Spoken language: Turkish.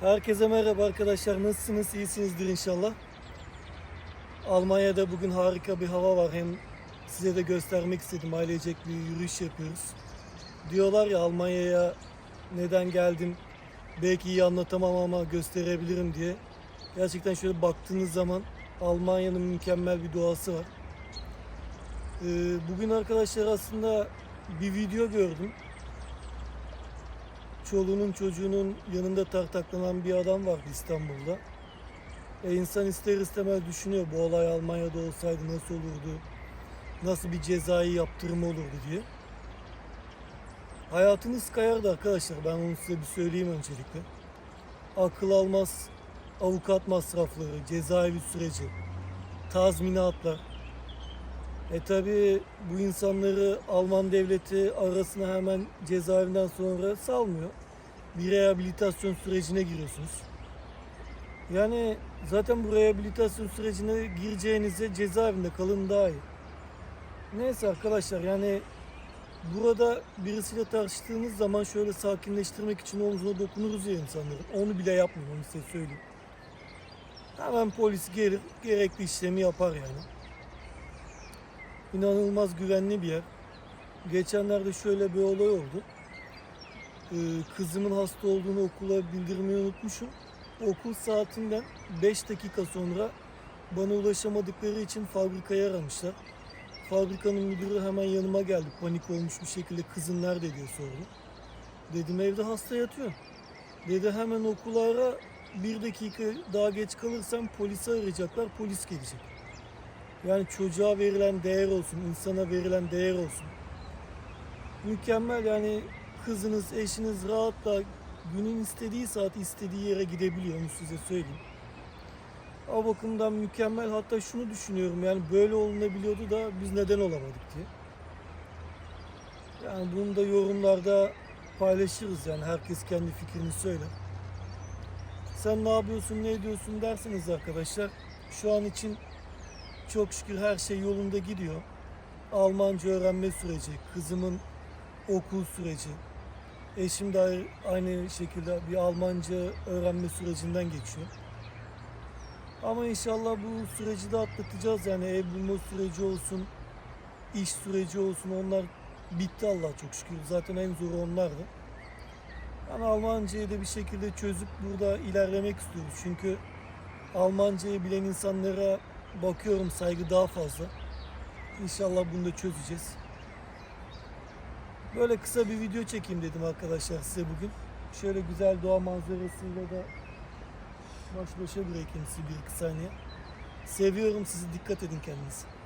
Herkese merhaba arkadaşlar. Nasılsınız? İyisinizdir inşallah. Almanya'da bugün harika bir hava var. Hem size de göstermek istedim. Ailecek bir yürüyüş yapıyoruz. Diyorlar ya Almanya'ya neden geldim? Belki iyi anlatamam ama gösterebilirim diye. Gerçekten şöyle baktığınız zaman Almanya'nın mükemmel bir doğası var. Ee, bugün arkadaşlar aslında bir video gördüm çoluğunun çocuğunun yanında tartaklanan bir adam vardı İstanbul'da. E insan ister istemez düşünüyor bu olay Almanya'da olsaydı nasıl olurdu? Nasıl bir cezai yaptırım olurdu diye. Hayatınız kayardı arkadaşlar. Ben onu size bir söyleyeyim öncelikle. Akıl almaz avukat masrafları, cezaevi süreci, tazminatlar. E tabi bu insanları Alman devleti arasına hemen cezaevinden sonra salmıyor. Bir rehabilitasyon sürecine giriyorsunuz. Yani zaten bu rehabilitasyon sürecine gireceğinize cezaevinde kalın daha iyi. Neyse arkadaşlar yani burada birisiyle tartıştığınız zaman şöyle sakinleştirmek için omzuna dokunuruz ya insanların. Onu bile yapmıyor onu size söyleyeyim. Hemen polis gelir gerekli işlemi yapar yani inanılmaz güvenli bir yer. Geçenlerde şöyle bir olay oldu. Ee, kızımın hasta olduğunu okula bildirmeyi unutmuşum. Okul saatinden 5 dakika sonra bana ulaşamadıkları için fabrikayı aramışlar. Fabrikanın müdürü hemen yanıma geldi. Panik olmuş bir şekilde kızın nerede diye sordu. Dedim evde hasta yatıyor. Dedi hemen okula ara. Bir dakika daha geç kalırsam polisi arayacaklar. Polis gelecek. Yani çocuğa verilen değer olsun, insana verilen değer olsun. Mükemmel yani kızınız, eşiniz rahatla günün istediği saat istediği yere gidebiliyor onu size söyleyeyim. O bakımdan mükemmel hatta şunu düşünüyorum yani böyle olunabiliyordu da biz neden olamadık diye. Yani bunu da yorumlarda paylaşırız yani herkes kendi fikrini söyler. Sen ne yapıyorsun ne ediyorsun dersiniz arkadaşlar. Şu an için çok şükür her şey yolunda gidiyor. Almanca öğrenme süreci, kızımın okul süreci. Eşim de aynı şekilde bir Almanca öğrenme sürecinden geçiyor. Ama inşallah bu süreci de atlatacağız. Yani ev bulma süreci olsun, iş süreci olsun onlar bitti Allah çok şükür. Zaten en zoru onlardı. Yani Almancayı da bir şekilde çözüp burada ilerlemek istiyoruz. Çünkü Almancayı bilen insanlara bakıyorum saygı daha fazla. İnşallah bunu da çözeceğiz. Böyle kısa bir video çekeyim dedim arkadaşlar size bugün. Şöyle güzel doğa manzarasıyla da baş başa bırakayım sizi bir iki saniye. Seviyorum sizi. Dikkat edin kendinize.